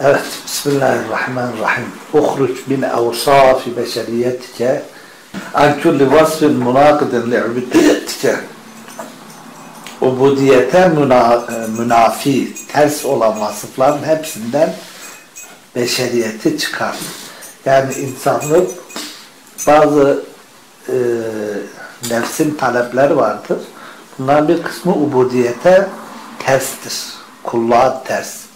Evet, Bismillahirrahmanirrahim. Uhruç min evsafi beşeriyetike an kulli vasfin munakidin li'ubudiyetike ubudiyete müna, münafi, ters olan vasıfların hepsinden beşeriyeti çıkar. Yani insanlık bazı e, nefsin talepleri vardır. Bunların bir kısmı ubudiyete terstir. Kulluğa ters.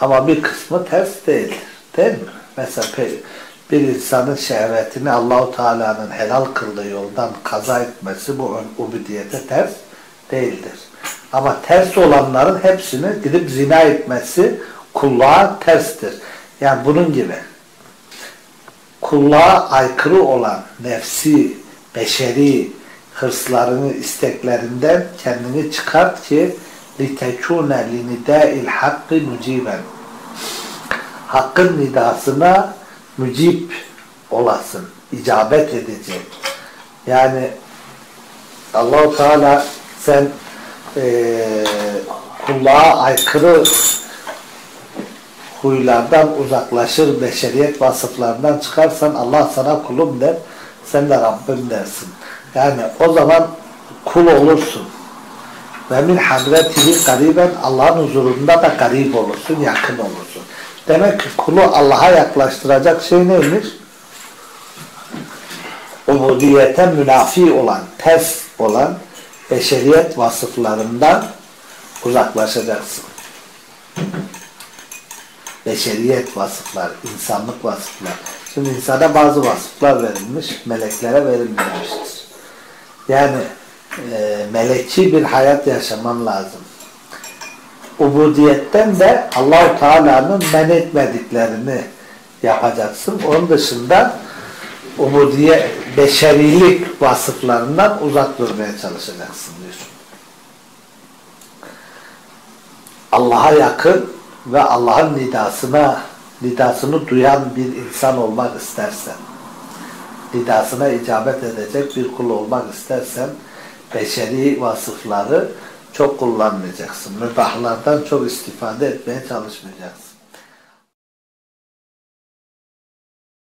Ama bir kısmı ters değil. Değil mi? Mesela bir insanın şehvetini Allahu Teala'nın helal kıldığı yoldan kaza etmesi bu ubudiyete ters değildir. Ama ters olanların hepsini gidip zina etmesi kulluğa terstir. Yani bunun gibi kulluğa aykırı olan nefsi, beşeri hırslarını, isteklerinden kendini çıkart ki لِتَكُونَ لِنِدَاءِ الْحَقِّ مُجِيبًا Hakkın nidasına mücib olasın, icabet edecek. Yani Allahu Teala sen e, kulluğa aykırı huylardan uzaklaşır, beşeriyet vasıflarından çıkarsan Allah sana kulum der, sen de Rabbim dersin. Yani o zaman kul olursun. Ve min hadretihi gariben Allah'ın huzurunda da garip olursun, yakın olursun. Demek ki kulu Allah'a yaklaştıracak şey neymiş? Ubudiyete münafi olan, ters olan beşeriyet vasıflarından uzaklaşacaksın. Beşeriyet vasıflar, insanlık vasıflar. Şimdi insana bazı vasıflar verilmiş, meleklere verilmemiştir. Yani e, meleki bir hayat yaşaman lazım. Ubudiyetten de Allahu Teala'nın men etmediklerini yapacaksın. Onun dışında ubudiye, beşerilik vasıflarından uzak durmaya çalışacaksın diyor. Allah'a yakın ve Allah'ın nidasına nidasını duyan bir insan olmak istersen nidasına icabet edecek bir kul olmak istersen beşeri vasıfları çok kullanmayacaksın. Mübahlardan çok istifade etmeye çalışmayacaksın.